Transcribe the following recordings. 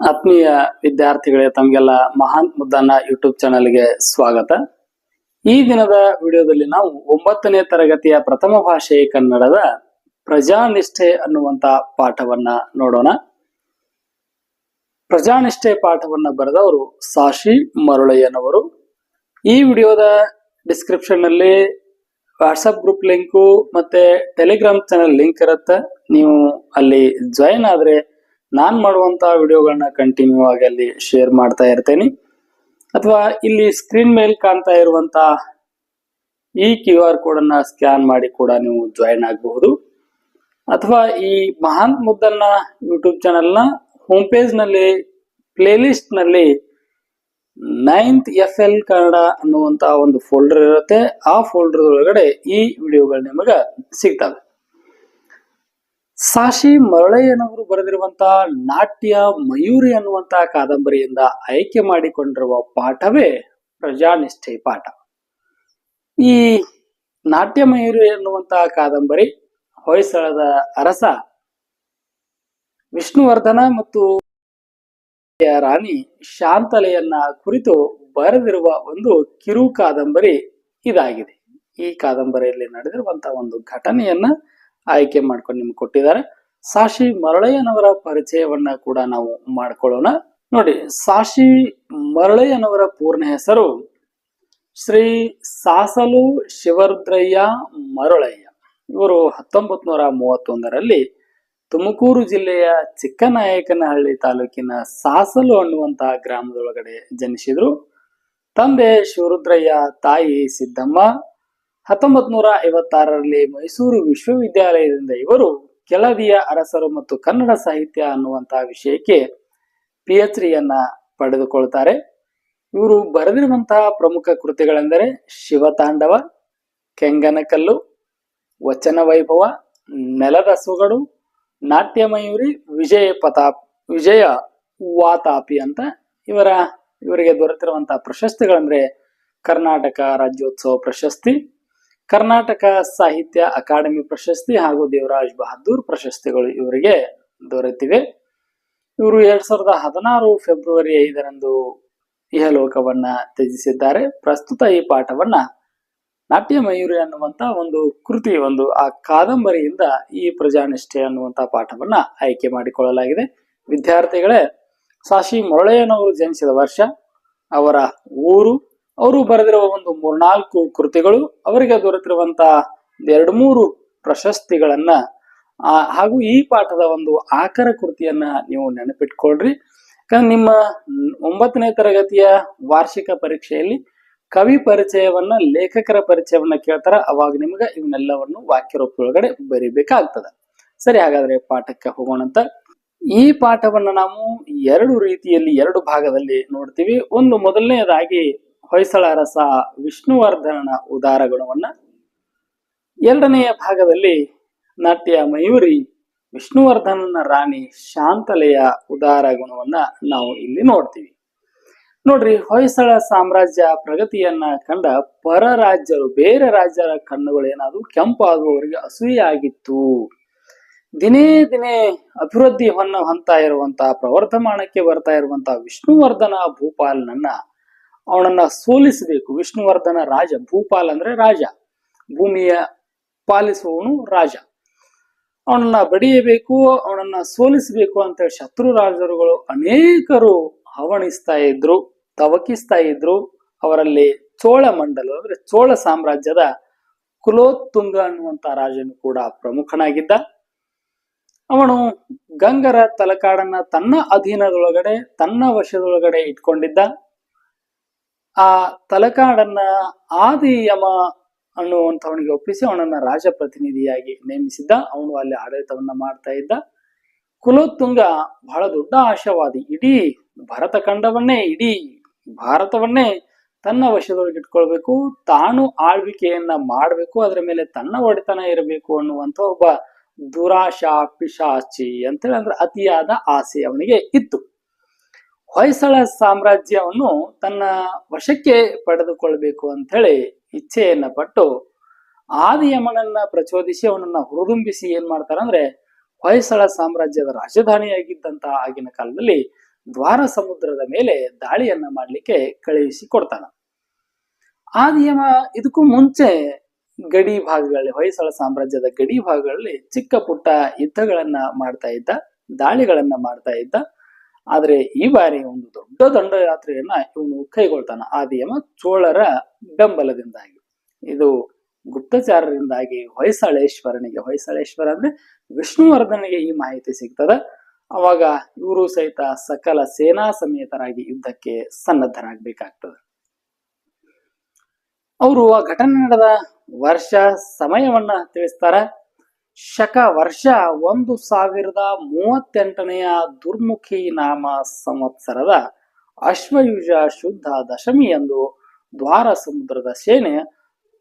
ಆತ್ಮೀಯ ವಿದ್ಯಾರ್ಥಿಗಳೇ, ತಮಗೆಲ್ಲ ಮಹಾನ್ ಮುದ್ದಾನ ಯೂಟ್ಯೂಬ್ ಚಾನಲ್ಗೆ ಸ್ವಾಗತ. ಈ ದಿನದ ವಿಡಿಯೋದಲ್ಲಿ ನಾವು ಒಂಬತ್ತನೇ ತರಗತಿಯ ಪ್ರಥಮ ಭಾಷೆ ಕನ್ನಡದ ಪ್ರಜಾನಿಷ್ಠೆ ಅನ್ನುವಂತ ಪಾಠವನ್ನ ನೋಡೋಣ. ಪ್ರಜಾನಿಷ್ಠೆ ಪಾಠವನ್ನ ಬರೆದವರು ಸಾಶಿ ಮರುಳಯ್ಯನವರು. ಈ ವಿಡಿಯೋದ ಡಿಸ್ಕ್ರಿಪ್ಷನ್ನಲ್ಲಿ ವಾಟ್ಸಪ್ ಗ್ರೂಪ್ ಲಿಂಕು ಮತ್ತೆ ಟೆಲಿಗ್ರಾಮ್ ಚಾನಲ್ ಲಿಂಕ್ ಇರುತ್ತೆ. ನೀವು ಅಲ್ಲಿ ಜಾಯಿನ್ ಆದ್ರೆ ನಾನ್ ಮಾಡುವಂತ ವಿಡಿಯೋಗಳನ್ನ ಕಂಟಿನ್ಯೂ ಆಗಿ ಅಲ್ಲಿ ಶೇರ್ ಮಾಡ್ತಾ ಇರ್ತೇನೆ. ಅಥವಾ ಇಲ್ಲಿ ಸ್ಕ್ರೀನ್ ಮೇಲೆ ಕಾಣ್ತಾ ಇರುವಂತ ಈ ಕ್ಯೂ ಆರ್ ಕೋಡ್ ಅನ್ನ ಸ್ಕ್ಯಾನ್ ಮಾಡಿ ಕೂಡ ನೀವು ಜಾಯಿನ್ ಆಗಬಹುದು. ಅಥವಾ ಈ ಮಹಾನ್ ಮುದ್ದನ್ನ ಯೂಟ್ಯೂಬ್ ಚಾನೆಲ್ನ ಹೋಮ್ ಪೇಜ್ನಲ್ಲಿ ಪ್ಲೇಲಿಸ್ಟ್ನಲ್ಲಿ ನೈನ್ತ್ ಎಫ್ ಎಲ್ ಕನ್ನಡ ಅನ್ನುವಂತ ಒಂದು ಫೋಲ್ಡರ್ ಇರುತ್ತೆ. ಆ ಫೋಲ್ಡರ್ ಒಳಗಡೆ ಈ ವಿಡಿಯೋಗಳು ನಿಮಗೆ ಸಿಗ್ತವೆ. ಸಾಶಿ ಮರಳಯ್ಯನವರು ಬರೆದಿರುವಂತಹ ನಾಟ್ಯ ಮಯೂರಿ ಅನ್ನುವಂತಹ ಕಾದಂಬರಿಯಿಂದ ಆಯ್ಕೆ ಮಾಡಿಕೊಂಡಿರುವ ಪಾಠವೇ ಪ್ರಜಾನಿಷ್ಠೆ ಪಾಠ. ಈ ನಾಟ್ಯ ಮಯೂರಿ ಅನ್ನುವಂತಹ ಕಾದಂಬರಿ ಹೊಯ್ಸಳದ ಅರಸ ವಿಷ್ಣುವರ್ಧನ ಮತ್ತು ರಾಣಿ ಶಾಂತಲೆಯನ್ನ ಕುರಿತು ಬರೆದಿರುವ ಒಂದು ಕಿರು ಕಾದಂಬರಿ ಇದಾಗಿದೆ. ಈ ಕಾದಂಬರಿಯಲ್ಲಿ ನಡೆದಿರುವಂತಹ ಒಂದು ಘಟನೆಯನ್ನ ಆಯ್ಕೆ ಮಾಡ್ಕೊಂಡು ನಿಮ್ಗೆ ಕೊಟ್ಟಿದ್ದಾರೆ. ಸಾಶಿ ಮರಳಯ್ಯನವರ ಪರಿಚಯವನ್ನ ಕೂಡ ನಾವು ಮಾಡ್ಕೊಳ್ಳೋಣ. ನೋಡಿ, ಸಾಶಿ ಮರಳಯ್ಯನವರ ಪೂರ್ಣ ಹೆಸರು ಶ್ರೀ ಸಾಸಲು ಶಿವರುದ್ರಯ್ಯ ಮರಳಯ್ಯ. ಇವರು ಹತ್ತೊಂಬತ್ ನೂರ ಮೂವತ್ತೊಂದರಲ್ಲಿ ತುಮಕೂರು ಜಿಲ್ಲೆಯ ಚಿಕ್ಕನಾಯಕನಹಳ್ಳಿ ತಾಲೂಕಿನ ಸಾಸಲು ಅನ್ನುವಂತಹ ಗ್ರಾಮದೊಳಗಡೆ ಜನಿಸಿದ್ರು. ತಂದೆ ಶಿವರುದ್ರಯ್ಯ, ತಾಯಿ ಸಿದ್ದಮ್ಮ ಹತ್ತೊಂಬತ್ ನೂರ ಐವತ್ತಾರರಲ್ಲಿ ಮೈಸೂರು ವಿಶ್ವವಿದ್ಯಾಲಯದಿಂದ ಇವರು ಕೆಳದಿಯ ಅರಸರು ಮತ್ತು ಕನ್ನಡ ಸಾಹಿತ್ಯ ಅನ್ನುವಂತಹ ವಿಷಯಕ್ಕೆ ಪಿ ಎಚ್ ಡಿಯನ್ನ ಪಡೆದುಕೊಳ್ತಾರೆ. ಇವರು ಬರೆದಿರುವಂತಹ ಪ್ರಮುಖ ಕೃತಿಗಳೆಂದರೆ ಶಿವತಾಂಡವ, ಕೆಂಗನಕಲ್ಲು, ವಚನ ವೈಭವ, ನೆಲದ ಸುಗಡು, ನಾಟ್ಯ ಮಯೂರಿ, ವಿಜಯ ಪತಾಪ್, ವಿಜಯ ವಾತಾಪಿ ಅಂತ ಇವರ, ಇವರಿಗೆ ದೊರೆತಿರುವಂತಹ ಪ್ರಶಸ್ತಿಗಳಂದ್ರೆ ಕರ್ನಾಟಕ ರಾಜ್ಯೋತ್ಸವ ಪ್ರಶಸ್ತಿ ಕರ್ನಾಟಕ ಸಾಹಿತ್ಯ ಅಕಾಡೆಮಿ ಪ್ರಶಸ್ತಿ ಹಾಗೂ ದೇವರಾಜ್ ಬಹದ್ದೂರ್ ಪ್ರಶಸ್ತಿಗಳು ಇವರಿಗೆ ದೊರೆತಿವೆ. ಇವರು ಎರಡ್ ಸಾವಿರದ ಹದಿನಾರು ಫೆಬ್ರವರಿ ಐದರಂದು ಇಹಲೋಕವನ್ನ ತ್ಯಜಿಸಿದ್ದಾರೆ. ಪ್ರಸ್ತುತ ಈ ಪಾಠವನ್ನ ನಾಟ್ಯ ಮಯೂರಿ ಅನ್ನುವಂತ ಒಂದು ಕೃತಿ, ಒಂದು ಆ ಕಾದಂಬರಿಯಿಂದ ಈ ಪ್ರಜಾನಿಷ್ಠೆ ಅನ್ನುವಂತ ಪಾಠವನ್ನ ಆಯ್ಕೆ ಮಾಡಿಕೊಳ್ಳಲಾಗಿದೆ. ವಿದ್ಯಾರ್ಥಿಗಳೇ, ಸಾಶಿ ಮೊರಳೆಯನವರು ಜನಿಸಿದ ವರ್ಷ, ಅವರ ಊರು ಅವರು ಬರೆದಿರುವ ಒಂದು ಮೂರ್ನಾಲ್ಕು ಕೃತಿಗಳು, ಅವರಿಗೆ ದೊರೆತಿರುವಂತಹ ಎರಡು ಮೂರು ಪ್ರಶಸ್ತಿಗಳನ್ನ ಹಾಗೂ ಈ ಪಾಠದ ಒಂದು ಆಕರ ಕೃತಿಯನ್ನ ನೀವು ನೆನಪಿಟ್ಕೊಳ್ರಿ. ಯಾಕಂದ್ರೆ ನಿಮ್ಮ ಒಂಬತ್ತನೇ ತರಗತಿಯ ವಾರ್ಷಿಕ ಪರೀಕ್ಷೆಯಲ್ಲಿ ಕವಿ ಪರಿಚಯವನ್ನ ಲೇಖಕರ ಪರಿಚಯವನ್ನ ಕೇಳ್ತಾರ, ಅವಾಗ ನಿಮ್ಗೆ ಇವನ್ನೆಲ್ಲವನ್ನು ವಾಕ್ಯ ರೂಪದೊಳಗಡೆ ಬರಿಬೇಕಾಗ್ತದ. ಸರಿ, ಹಾಗಾದ್ರೆ ಪಾಠಕ್ಕೆ ಹೋಗೋಣಂತ ಈ ಪಾಠವನ್ನ ನಾವು ಎರಡು ರೀತಿಯಲ್ಲಿ ಎರಡು ಭಾಗದಲ್ಲಿ ನೋಡ್ತೀವಿ. ಒಂದು ಮೊದಲನೆಯದಾಗಿ ಹೊಯ್ಸಳ ಅರಸ ವಿಷ್ಣುವರ್ಧನನ ಉದಾರ ಗುಣವನ್ನ ಎರಡನೆಯ ಭಾಗದಲ್ಲಿ ನಾಟ್ಯ ಮಯೂರಿ ವಿಷ್ಣುವರ್ಧನನ ರಾಣಿ ಶಾಂತಲೆಯ ಉದಾರ ಗುಣವನ್ನ ನಾವು ಇಲ್ಲಿ ನೋಡ್ತೀವಿ. ನೋಡ್ರಿ, ಹೊಯ್ಸಳ ಸಾಮ್ರಾಜ್ಯ ಪ್ರಗತಿಯನ್ನ ಕಂಡ ಪರ ರಾಜ್ಯರು, ಬೇರೆ ರಾಜ್ಯರ ಕಣ್ಣುಗಳು ಏನಾದ್ರು ಕೆಂಪಾಗುವವರಿಗೆ ಆಗಿತ್ತು ದಿನೇ ದಿನೇ ಅಭಿವೃದ್ಧಿ ಹೊನ್ನ ಹೊಂತಾ ಇರುವಂತಹ ಪ್ರವರ್ಧಮಾನಕ್ಕೆ ಬರ್ತಾ ಇರುವಂತಹ ವಿಷ್ಣುವರ್ಧನ ಭೂಪಾಲನನ್ನ ಅವನನ್ನ ಸೋಲಿಸಬೇಕು. ವಿಷ್ಣುವರ್ಧನ ರಾಜ, ಭೂಪಾಲ್ ಅಂದ್ರೆ ರಾಜ. ಭೂಮಿಯ ಪಾಲಿಸುವವನು ರಾಜ. ಅವನನ್ನ ಬಡಿಯಬೇಕು, ಅವನನ್ನ ಸೋಲಿಸಬೇಕು ಅಂತೇಳಿ ಶತ್ರು ರಾಜರುಗಳು ಅನೇಕರು ಹವಣಿಸ್ತಾ ಇದ್ರು, ತವಕಿಸ್ತಾ ಇದ್ರು. ಅವರಲ್ಲಿ ಚೋಳ ಮಂಡಲ, ಅಂದ್ರೆ ಚೋಳ ಸಾಮ್ರಾಜ್ಯದ ಕುಲೋತ್ತುಂಗ ಅನ್ನುವಂತ ರಾಜನು ಕೂಡ ಪ್ರಮುಖನಾಗಿದ್ದ. ಅವನು ಗಂಗರ ತಲಕಾಡನ್ನ ತನ್ನ ಅಧೀನದೊಳಗಡೆ, ತನ್ನ ವಶದೊಳಗಡೆ ಇಟ್ಕೊಂಡಿದ್ದ. ಆ ತಲಕಾಡನ್ನ ಆದಿಯಮ ಅನ್ನುವಂಥವನಿಗೆ ಒಪ್ಪಿಸಿ ಅವನನ್ನ ರಾಜಪ್ರತಿನಿಧಿಯಾಗಿ ನೇಮಿಸಿದ್ದ. ಅವನು ಅಲ್ಲಿ ಆಡಳಿತವನ್ನ ಮಾಡ್ತಾ ಇದ್ದ. ಕುಲೋತ್ತುಂಗ ಬಹಳ ದೊಡ್ಡ ಆಶಾವಾದಿ. ಇಡೀ ಭರತ ಖಂಡವನ್ನೇ, ಇಡೀ ಭಾರತವನ್ನೇ ತನ್ನ ವಶದೊಳಗೆ ಇಟ್ಕೊಳ್ಬೇಕು. ತಾನು ಆಳ್ವಿಕೆಯನ್ನ ಮಾಡಬೇಕು, ಅದರ ಮೇಲೆ ತನ್ನ ಒಡೆತನ ಇರಬೇಕು ಅನ್ನುವಂತ ಒಬ್ಬ ದುರಾಶಾ ಪಿಶಾಚಿ ಅಂತೇಳಿ ಅಂದ್ರೆ ಅತಿಯಾದ ಆಸೆ ಅವನಿಗೆ ಇತ್ತು. ಹೊಯ್ಸಳ ಸಾಮ್ರಾಜ್ಯವನ್ನು ತನ್ನ ವಶಕ್ಕೆ ಪಡೆದುಕೊಳ್ಬೇಕು ಅಂತ ಹೇಳಿ ಇಚ್ಛೆಯನ್ನ ಪಟ್ಟು ಆದಿಯಮನನ್ನ ಪ್ರಚೋದಿಸಿ ಅವನನ್ನ ಹುರಿದುಂಬಿಸಿ ಏನ್ ಮಾಡ್ತಾರಂದ್ರೆ ಹೊಯ್ಸಳ ಸಾಮ್ರಾಜ್ಯದ ರಾಜಧಾನಿಯಾಗಿದ್ದಂತಹ ಆಗಿನ ಕಾಲದಲ್ಲಿ ದ್ವಾರ ಸಮುದ್ರದ ಮೇಲೆ ದಾಳಿಯನ್ನ ಮಾಡ್ಲಿಕ್ಕೆ ಕಳುಹಿಸಿ ಕೊಡ್ತಾನ. ಆದಿಯಮ ಇದಕ್ಕೂ ಮುಂಚೆ ಗಡಿ ಭಾಗಗಳಲ್ಲಿ, ಹೊಯ್ಸಳ ಸಾಮ್ರಾಜ್ಯದ ಗಡಿ ಭಾಗಗಳಲ್ಲಿ ಚಿಕ್ಕ ಪುಟ್ಟ ಯುದ್ಧಗಳನ್ನ ಮಾಡ್ತಾ ಇದ್ದ, ದಾಳಿಗಳನ್ನ ಮಾಡ್ತಾ ಇದ್ದ. ಆದ್ರೆ ಈ ಬಾರಿ ಒಂದು ದೊಡ್ಡ ದಂಡಯಾತ್ರೆಯನ್ನ ಇವನು ಕೈಗೊಳ್ತಾನ. ಆದಿಯಮ ಚೋಳರ ಬೆಂಬಲದಿಂದಾಗಿ. ಇದು ಗುಪ್ತಚಾರರಿಂದಾಗಿ ಹೊಯ್ಸಳೇಶ್ವರನಿಗೆ. ಹೊಯ್ಸಳೇಶ್ವರ ಅಂದ್ರೆ ವಿಷ್ಣುವರ್ಧನಿಗೆ ಈ ಮಾಹಿತಿ ಸಿಗ್ತದ. ಅವಾಗ ಇವರು ಸಹಿತ ಸಕಲ ಸೇನಾ ಸಮೇತರಾಗಿ ಯುದ್ಧಕ್ಕೆ ಸನ್ನದ್ಧರಾಗಬೇಕಾಗ್ತದೆ. ಅವರು ಆ ಘಟನೆ ನಡೆದ ವರ್ಷ ಸಮಯವನ್ನ ತಿಳಿಸ್ತಾರ. ಶಕ ವರ್ಷ ಒಂದು ಸಾವಿರದ ಮೂವತ್ತೆಂಟನೆಯ ದುರ್ಮುಖಿ ನಾಮ ಸಂವತ್ಸರದ ಅಶ್ವಯುಜ ಶುದ್ಧ ದಶಮಿ ಎಂದು ದ್ವಾರ ಸಮುದ್ರದ ಸೇನೆ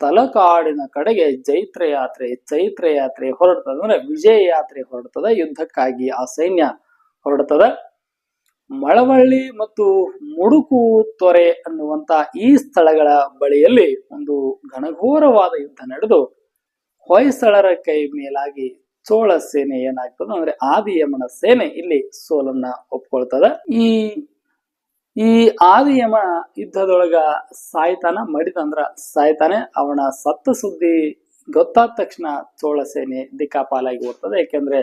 ತಲಕಾಡಿನ ಕಡೆಗೆ ಜೈತ್ರ ಯಾತ್ರೆ ಚೈತ್ರ ಯಾತ್ರೆ ಹೊರಡ್ತದೆ ಅಂದ್ರೆ ವಿಜಯ ಯಾತ್ರೆ ಹೊರಡ್ತದೆ. ಯುದ್ಧಕ್ಕಾಗಿ ಆ ಸೈನ್ಯ ಹೊರಡ್ತದ. ಮಳವಳ್ಳಿ ಮತ್ತು ಮುಡುಕು ತೊರೆ ಅನ್ನುವಂತ ಈ ಸ್ಥಳಗಳ ಬಳಿಯಲ್ಲಿ ಒಂದು ಘನಘೋರವಾದ ಯುದ್ಧ ನಡೆದು ಹೊಯ್ಸಳರ ಕೈ ಮೇಲಾಗಿ ಚೋಳ ಸೇನೆ ಏನಾಗ್ತದ ಅಂದ್ರೆ ಆದಿಯಮನ ಸೇನೆ ಇಲ್ಲಿ ಸೋಲನ್ನ ಒಪ್ಕೊಳ್ತದ. ಈ ಈ ಆದಿಯಮ ಯುದ್ಧದೊಳಗ ಸಾಯ್ತಾನ ಮಡಿದಂದ್ರ ಸಾಯ್ತಾನೆ. ಅವನ ಸತ್ತ ಸುದ್ದಿ ಗೊತ್ತಾದ ತಕ್ಷಣ ಚೋಳ ಸೇನೆ ದಿಕ್ಕಾಪಾಲಾಗಿ ಹೋಗ್ತದೆ. ಯಾಕೆಂದ್ರೆ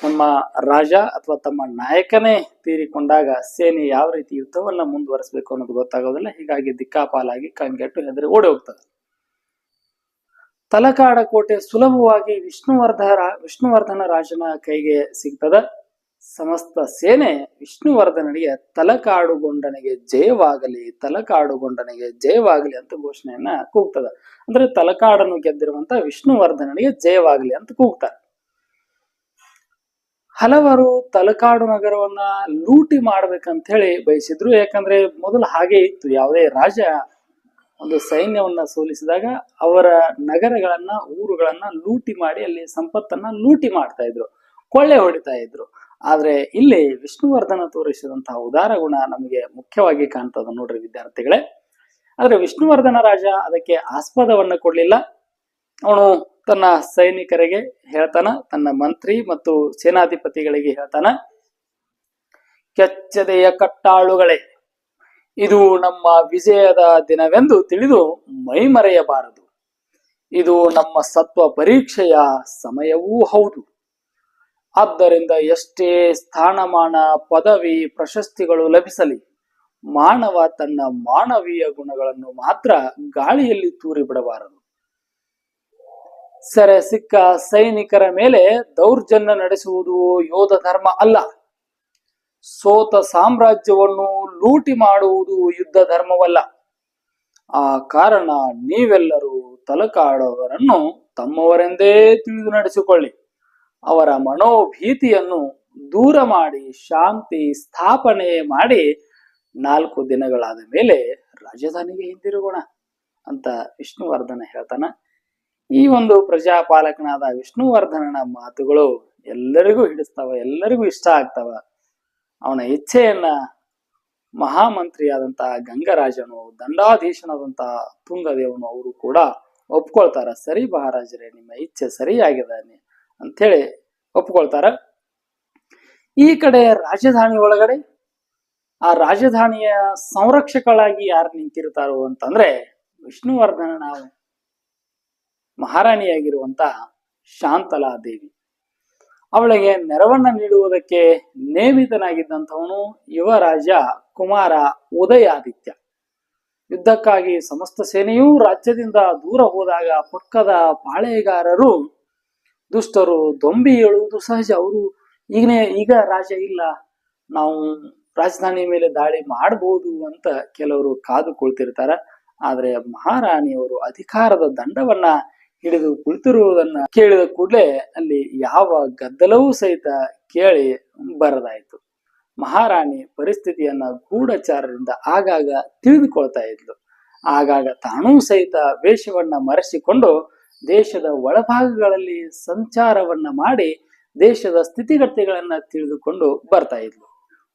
ನಮ್ಮ ರಾಜ ಅಥವಾ ತಮ್ಮ ನಾಯಕನೇ ತೀರಿಕೊಂಡಾಗ ಸೇನೆ ಯಾವ ರೀತಿ ಯುದ್ಧವನ್ನ ಮುಂದುವರಿಸಬೇಕು ಅನ್ನೋದು ಗೊತ್ತಾಗೋದಿಲ್ಲ. ಹೀಗಾಗಿ ದಿಕ್ಕಾಪಾಲಾಗಿ ಕಂಗೆಟ್ಟು ಹೆದರಿ ಓಡಿ ಹೋಗ್ತದೆ. ತಲಕಾಡ ಕೋಟೆ ಸುಲಭವಾಗಿ ವಿಷ್ಣುವರ್ಧನ ವಿಷ್ಣುವರ್ಧನ ರಾಜನ ಕೈಗೆ ಸಿಗ್ತದ. ಸಮಸ್ತ ಸೇನೆ ವಿಷ್ಣುವರ್ಧನನಿಗೆ ತಲಕಾಡುಗೊಂಡನಿಗೆ ಜಯವಾಗಲಿ ತಲಕಾಡುಗೊಂಡನಿಗೆ ಜಯವಾಗಲಿ ಅಂತ ಘೋಷಣೆಯನ್ನ ಕೂಗ್ತದ. ಅಂದ್ರೆ ತಲಕಾಡನ್ನು ಗೆದ್ದಿರುವಂತ ವಿಷ್ಣುವರ್ಧನನಿಗೆ ಜಯವಾಗಲಿ ಅಂತ ಕೂಗ್ತಾರೆ. ಹಲವರು ತಲಕಾಡು ನಗರವನ್ನ ಲೂಟಿ ಮಾಡ್ಬೇಕಂತ ಹೇಳಿ ಬಯಸಿದ್ರು. ಯಾಕಂದ್ರೆ ಮೊದಲು ಹಾಗೆ ಇತ್ತು. ಯಾವುದೇ ರಾಜ ಒಂದು ಸೈನ್ಯವನ್ನ ಸೋಲಿಸಿದಾಗ ಅವರ ನಗರಗಳನ್ನ, ಊರುಗಳನ್ನ ಲೂಟಿ ಮಾಡಿ ಅಲ್ಲಿ ಸಂಪತ್ತನ್ನ ಲೂಟಿ ಮಾಡ್ತಾ ಇದ್ರು. ಕೊಳ್ಳೆ ಹೊಡಿತಾ ಇದ್ರು. ಆದ್ರೆ ಇಲ್ಲಿ ವಿಷ್ಣುವರ್ಧನ ತೋರಿಸಿದಂತಹ ಉದಾರ ಗುಣ ನಮಗೆ ಮುಖ್ಯವಾಗಿ ಕಾಣ್ತದ ನೋಡ್ರಿ ವಿದ್ಯಾರ್ಥಿಗಳೇ. ಆದ್ರೆ ವಿಷ್ಣುವರ್ಧನ ರಾಜ ಅದಕ್ಕೆ ಆಸ್ಪದವನ್ನ ಕೊಡ್ಲಿಲ್ಲ. ಅವನು ತನ್ನ ಸೈನಿಕರಿಗೆ ಹೇಳ್ತಾನ, ತನ್ನ ಮಂತ್ರಿ ಮತ್ತು ಸೇನಾಧಿಪತಿಗಳಿಗೆ ಹೇಳ್ತಾನ, ಕೆಚ್ಚದೆಯ ಕಟ್ಟಾಳುಗಳೇ ಇದು ನಮ್ಮ ವಿಜಯದ ದಿನವೆಂದು ತಿಳಿದು ಮೈಮರೆಯಬಾರದು. ಇದು ನಮ್ಮ ಸತ್ವ ಪರೀಕ್ಷೆಯ ಸಮಯವೂ ಹೌದು. ಆದ್ದರಿಂದ ಎಷ್ಟೇ ಸ್ಥಾನಮಾನ ಪದವಿ ಪ್ರಶಸ್ತಿಗಳು ಲಭಿಸಲಿ ಮಾನವ ತನ್ನ ಮಾನವೀಯ ಗುಣಗಳನ್ನು ಮಾತ್ರ ಗಾಳಿಯಲ್ಲಿ ತೂರಿ ಬಿಡಬಾರದು ಸೆರೆ ಸಿಕ್ಕ ಸೈನಿಕರ ಮೇಲೆ ದೌರ್ಜನ್ಯ ನಡೆಸುವುದು ಯೋಧ ಧರ್ಮ ಅಲ್ಲ. ಸೋತ ಸಾಮ್ರಾಜ್ಯವನ್ನು ಲೂಟಿ ಮಾಡುವುದು ಯುದ್ಧ ಧರ್ಮವಲ್ಲ. ಆ ಕಾರಣ ನೀವೆಲ್ಲರೂ ತಲಕಾಡವರನ್ನು ತಮ್ಮವರೆಂದೇ ತಿಳಿದು ನಡೆಸಿಕೊಳ್ಳಿ. ಅವರ ಮನೋಭೀತಿಯನ್ನು ದೂರ ಮಾಡಿ ಶಾಂತಿ ಸ್ಥಾಪನೆ ಮಾಡಿ ನಾಲ್ಕು ದಿನಗಳಾದ ಮೇಲೆ ರಾಜಧಾನಿಗೆ ಹಿಂದಿರುಗೋಣ ಅಂತ ವಿಷ್ಣುವರ್ಧನ ಹೇಳ್ತಾನ. ಈ ಒಂದು ಪ್ರಜಾಪಾಲಕನಾದ ವಿಷ್ಣುವರ್ಧನನ ಮಾತುಗಳು ಎಲ್ಲರಿಗೂ ಹಿಡಿಸ್ತಾವ, ಎಲ್ಲರಿಗೂ ಇಷ್ಟ ಆಗ್ತಾವ. ಅವನ ಇಚ್ಛೆಯನ್ನ ಮಹಾಮಂತ್ರಿಯಾದಂತಹ ಗಂಗರಾಜನು ದಂಡಾಧೀಶನಾದಂತಹ ತುಂಗದೇವನು ಅವರು ಕೂಡ ಒಪ್ಕೊಳ್ತಾರ. ಸರಿ ಮಹಾರಾಜರೇ, ನಿಮ್ಮ ಇಚ್ಛೆ ಸರಿಯಾಗಿದ್ದಾನೆ ಅಂಥೇಳಿ ಒಪ್ಕೊಳ್ತಾರ. ಈ ಕಡೆ ರಾಜಧಾನಿ ಒಳಗಡೆ, ಆ ರಾಜಧಾನಿಯ ಸಂರಕ್ಷಕಳಾಗಿ ಯಾರು ನಿಂತಿರ್ತಾರೋ ಅಂತಂದ್ರೆ ವಿಷ್ಣುವರ್ಧನನ ಮಹಾರಾಣಿಯಾಗಿರುವಂತ ಶಾಂತಲಾ ದೇವಿ ಅವಳಿಗೆ ನೆರವನ್ನ ನೀಡುವುದಕ್ಕೆ ನೇಮಿತನಾಗಿದ್ದಂಥವನು ಯುವರಾಜ ಕುಮಾರ ಉದಯಾದಿತ್ಯ. ಯುದ್ಧಕ್ಕಾಗಿ ಸಮಸ್ತ ಸೇನೆಯೂ ರಾಜ್ಯದಿಂದ ದೂರ ಹೋದಾಗ ಪಕ್ಕದ ಪಾಳೆಗಾರರು ದುಷ್ಟರು ದೊಂಬಿ ಹೇಳುವುದು ಸಹಜ. ಅವರು, ಈಗನೇ, ಈಗ ರಾಜ ಇಲ್ಲ, ನಾವು ರಾಜಧಾನಿ ಮೇಲೆ ದಾಳಿ ಮಾಡಬಹುದು ಅಂತ ಕೆಲವರು ಕಾದು ಕುಳಿತಿರ್ತಾರ ಆದ್ರೆ ಮಹಾರಾಣಿಯವರು ಅಧಿಕಾರದ ದಂಡವನ್ನ ಹಿಡಿದು ಕುಳಿತಿರುವುದನ್ನ ಕೇಳಿದ ಕೂಡಲೇ ಅಲ್ಲಿ ಯಾವ ಗದ್ದಲವೂ ಸಹಿತ ಕೇಳಿ ಬರದಾಯಿತು. ಮಹಾರಾಣಿ ಪರಿಸ್ಥಿತಿಯನ್ನ ಗೂಢಚಾರರಿಂದ ಆಗಾಗ ತಿಳಿದುಕೊಳ್ತಾ ಇದ್ಲು. ಆಗಾಗ ತಾನೂ ಸಹಿತ ವೇಷವನ್ನ ಮರೆಸಿಕೊಂಡು ದೇಶದ ಒಳಭಾಗಗಳಲ್ಲಿ ಸಂಚಾರವನ್ನ ಮಾಡಿ ದೇಶದ ಸ್ಥಿತಿಗತಿಗಳನ್ನ ತಿಳಿದುಕೊಂಡು ಬರ್ತಾ ಇದ್ಲು.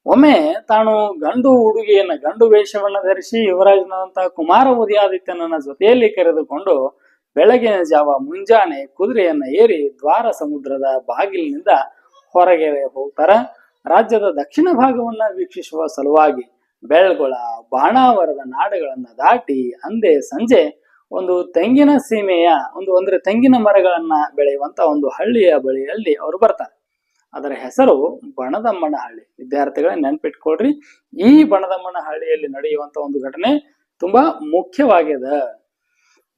ಒಮ್ಮೆ ತಾನು ಗಂಡು ಉಡುಗೆಯನ್ನ, ಗಂಡು ವೇಷವನ್ನ ಧರಿಸಿ ಯುವರಾಜನಾದಂತಹ ಕುಮಾರ ಉದಯಾದಿತ್ಯನನ್ನ ಜೊತೆಯಲ್ಲಿ ಕರೆದುಕೊಂಡು ಬೆಳಗಿನ ಜಾವ ಮುಂಜಾನೆ ಕುದುರೆಯನ್ನ ಏರಿ ದ್ವಾರ ಸಮುದ್ರದ ಬಾಗಿಲಿನಿಂದ ಹೊರಗೆ ಹೋಗ್ತಾರ. ರಾಜ್ಯದ ದಕ್ಷಿಣ ಭಾಗವನ್ನ ವೀಕ್ಷಿಸುವ ಸಲುವಾಗಿ ಬೆಳ್ಗೊಳ, ಬಾಣಾವರದ ನಾಡುಗಳನ್ನ ದಾಟಿ ಅಂದೇ ಸಂಜೆ ಒಂದು ತೆಂಗಿನ ಸೀಮೆಯ, ಒಂದು ಅಂದ್ರೆ ತೆಂಗಿನ ಮರಗಳನ್ನ ಬೆಳೆಯುವಂತ ಒಂದು ಹಳ್ಳಿಯ ಬಳಿಯಲ್ಲಿ ಅವರು ಬರ್ತಾರೆ. ಅದರ ಹೆಸರು ಬಣದಮ್ಮನ ಹಳ್ಳಿ. ವಿದ್ಯಾರ್ಥಿಗಳ ನೆನ್ಪಿಟ್ಕೊಳ್ರಿ, ಈ ಬಣದಮ್ಮನ ಹಳ್ಳಿಯಲ್ಲಿ ನಡೆಯುವಂತ ಒಂದು ಘಟನೆ ತುಂಬಾ ಮುಖ್ಯವಾಗಿದೆ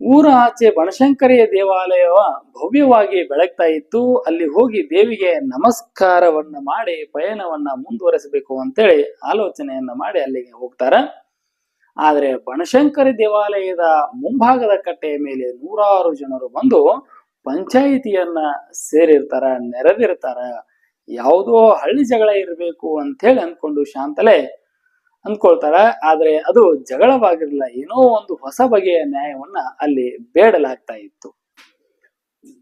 ಊರ ಆಚೆ ಬನಶಂಕರಿಯ ದೇವಾಲಯವ ಭವ್ಯವಾಗಿ ಬೆಳಗ್ತಾ ಇತ್ತು. ಅಲ್ಲಿ ಹೋಗಿ ದೇವಿಗೆ ನಮಸ್ಕಾರವನ್ನ ಮಾಡಿ, ಪಯಣವನ್ನ ಮುಂದುವರೆಸಬೇಕು ಅಂತೇಳಿ ಆಲೋಚನೆಯನ್ನ ಮಾಡಿ ಅಲ್ಲಿಗೆ ಹೋಗ್ತಾರ. ಆದ್ರೆ ಬನಶಂಕರಿ ದೇವಾಲಯದ ಮುಂಭಾಗದ ಕಟ್ಟೆಯ ಮೇಲೆ ನೂರಾರು ಜನರು ಬಂದು ಪಂಚಾಯಿತಿಯನ್ನ ಸೇರಿರ್ತಾರ, ನೆರೆದಿರ್ತಾರ. ಯಾವುದೋ ಹಳ್ಳಿ ಜಗಳ ಇರಬೇಕು ಅಂತ ಹೇಳಿ ಅನ್ಕೊಂಡು ಶಾಂತಲೆ ಅಂದ್ಕೊಳ್ತಾರ. ಆದ್ರೆ ಅದು ಜಗಳವಾಗಿರಲಿಲ್ಲ. ಏನೋ ಒಂದು ಹೊಸ ಬಗೆಯ ನ್ಯಾಯವನ್ನ ಅಲ್ಲಿ ಬೇಡಲಾಗ್ತಾ ಇತ್ತು.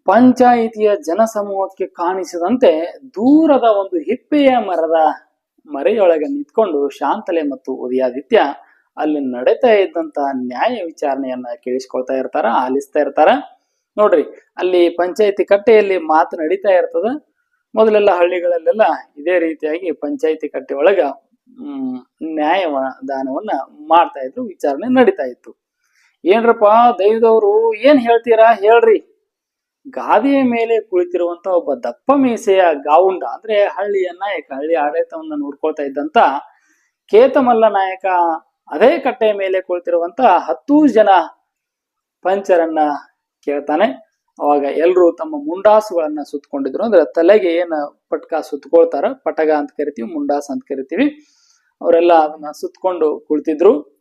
ಪಂಚಾಯಿತಿಯ ಜನಸಮೂಹಕ್ಕೆ ಕಾಣಿಸದಂತೆ ದೂರದ ಒಂದು ಹಿಪ್ಪೆಯ ಮರದ ಮರೆಯೊಳಗೆ ನಿಂತ್ಕೊಂಡು ಶಾಂತಲೆ ಮತ್ತು ಉದಯಾದಿತ್ಯ ಅಲ್ಲಿ ನಡೀತಾ ಇದ್ದಂತ ನ್ಯಾಯ ವಿಚಾರಣೆಯನ್ನ ಕೇಳಿಸ್ಕೊಳ್ತಾ ಇರ್ತಾರ, ಆಲಿಸ್ತಾ ಇರ್ತಾರ. ನೋಡ್ರಿ, ಅಲ್ಲಿ ಪಂಚಾಯಿತಿ ಕಟ್ಟೆಯಲ್ಲಿ ಮಾತು ನಡೀತಾ ಇರ್ತದ. ಮೊದಲೆಲ್ಲ ಹಳ್ಳಿಗಳಲ್ಲೆಲ್ಲ ಇದೇ ರೀತಿಯಾಗಿ ಪಂಚಾಯಿತಿ ಕಟ್ಟೆ ಒಳಗ ನ್ಯಾಯ ದಾನವನ್ನ ಮಾಡ್ತಾ ಇದ್ರು, ವಿಚಾರಣೆ ನಡೀತಾ ಇತ್ತು. ಏನ್ರಪ್ಪ, ದೈವದವರು ಏನ್ ಹೇಳ್ತೀರಾ ಹೇಳ್ರಿ. ಗಾದಿಯ ಮೇಲೆ ಕುಳಿತಿರುವಂತ ಒಬ್ಬ ದಪ್ಪ ಮೀಸೆಯ ಗಾವುಂಡ ಅಂದ್ರೆ ಹಳ್ಳಿಯ ನಾಯಕ, ಹಳ್ಳಿ ಆಡಳಿತವನ್ನ ನೋಡ್ಕೊಳ್ತಾ ಇದ್ದಂತ ಕೇತಮಲ್ಲ ನಾಯಕ, ಅದೇ ಕಟ್ಟೆಯ ಮೇಲೆ ಕುಳಿತಿರುವಂತ ಹತ್ತು ಜನ ಪಂಚರನ್ನ ಕೇಳ್ತಾನೆ. ಅವಾಗ ಎಲ್ಲರೂ ತಮ್ಮ ಮುಂಡಾಸುಗಳನ್ನ ಸುತ್ತಕೊಂಡಿದ್ರು ಅಂದ್ರೆ ತಲೆಗೆ ಏನ ಪಟ್ಕ ಸುತ್ತಕೊಳ್ತಾರ ಪಟಗ ಅಂತ ಕರಿತೀವಿ, ಮುಂಡಾಸ್ ಅಂತ ಕರಿತೀವಿ. ಅವರೆಲ್ಲ ಅದನ್ನ ಸುತ್ತಕೊಂಡು ಕುಳಿತಿದ್ರು.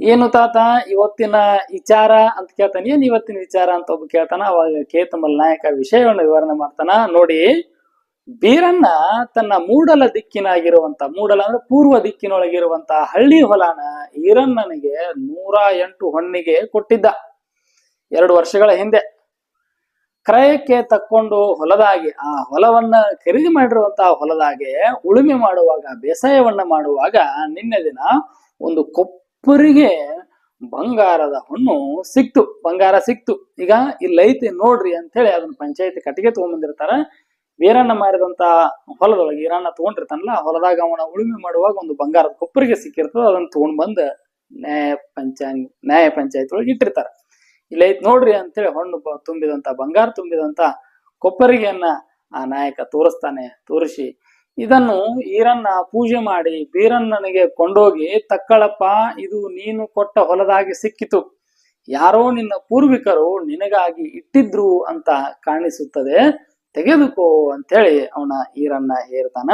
ಏನು ತಾತ, ಇವತ್ತಿನ ವಿಚಾರ? ಅಂತ ಕೇಳ್ತಾನೆ. ಏನ್ ಇವತ್ತಿನ ವಿಚಾರ? ಅಂತ ಒಬ್ಬ ಕೇಳ್ತಾನ. ಅವಾಗ ಕೇತಮಲ್ ನಾಯಕ ವಿಷಯವನ್ನು ವಿವರಣೆ ಮಾಡ್ತಾನ. ನೋಡಿ, ಬೀರಣ್ಣ ತನ್ನ ಮೂಡಲ ದಿಕ್ಕಿನಾಗಿರುವಂತ, ಮೂಡಲ ಅಂದ್ರೆ ಪೂರ್ವ ದಿಕ್ಕಿನೊಳಗಿರುವಂತ ಹಳ್ಳಿ ಹೊಲಾನ ಈರಣ್ಣನಿಗೆ ನೂರ ಎಂಟು ಹೊನ್ನಿಗೆ ಕೊಟ್ಟಿದ್ದ. ಎರಡು ವರ್ಷಗಳ ಹಿಂದೆ ಕ್ರಯಕ್ಕೆ ತಕ್ಕೊಂಡು ಹೊಲದಾಗಿ, ಆ ಹೊಲವನ್ನ ಖರೀದಿ ಮಾಡಿರುವಂತಹ ಹೊಲದಾಗೆ ಉಳುಮೆ ಮಾಡುವಾಗ, ಬೇಸಾಯವನ್ನ ಮಾಡುವಾಗ ನಿನ್ನೆ ದಿನ ಒಂದು ಕೊಪ್ಪರಿಗೆ ಬಂಗಾರದ ಹಣ್ಣು ಸಿಕ್ತು, ಬಂಗಾರ ಸಿಕ್ತು. ಈಗ ಇಲ್ಲೈತಿ ನೋಡ್ರಿ ಅಂತ ಹೇಳಿ ಅದನ್ನ ಪಂಚಾಯತಿ ಕಟ್ಟಿಗೆ ತಗೊಂಡ್ಬಂದಿರ್ತಾರ ವೀರಣ್ಣ ಮಾರಿದಂತ ಹೊಲದೊಳಗೆ ವೀರಣ್ಣ ತಗೊಂಡಿರ್ತಾನಲ್ಲ ಹೊಲದಾಗ ಅವನ ಉಳುಮೆ ಮಾಡುವಾಗ ಒಂದು ಬಂಗಾರದ ಕೊಪ್ಪರಿಗೆ ಸಿಕ್ಕಿರ್ತದ, ಅದನ್ನ ತಗೊಂಡ್ ಬಂದ ನ್ಯಾಯ ಪಂಚಾಯ ನ್ಯಾಯ ಪಂಚಾಯತ್ ಒಳಗೆ ಇಟ್ಟಿರ್ತಾರ. ಇಲ್ಲೈತ್ ನೋಡ್ರಿ ಅಂತೇಳಿ ಹೊಣ್ಣು ಬ- ತುಂಬಿದಂತ, ಬಂಗಾರ ತುಂಬಿದಂತ ಕೊಪ್ಪರಿಗೆಯನ್ನ ಆ ನಾಯಕ ತೋರಿಸ್ತಾನೆ, ತೋರಿಸಿ. ಇದನ್ನು ಈರನ್ನ ಪೂಜೆ ಮಾಡಿ ಬೀರಣ್ಣನಿಗೆ ಕೊಂಡೋಗಿ, ತಕ್ಕಳಪ್ಪ, ಇದು ನೀನು ಕೊಟ್ಟ ಹೊಲದಾಗಿ ಸಿಕ್ಕಿತು. ಯಾರೋ ನಿನ್ನ ಪೂರ್ವಿಕರು ನಿನಗಾಗಿ ಇಟ್ಟಿದ್ರು ಅಂತ ಕಾಣಿಸುತ್ತದೆ, ತೆಗೆದುಕೋ ಅಂತೇಳಿ ಅವನ ಈರನ್ನ ಹೇರ್ತಾನ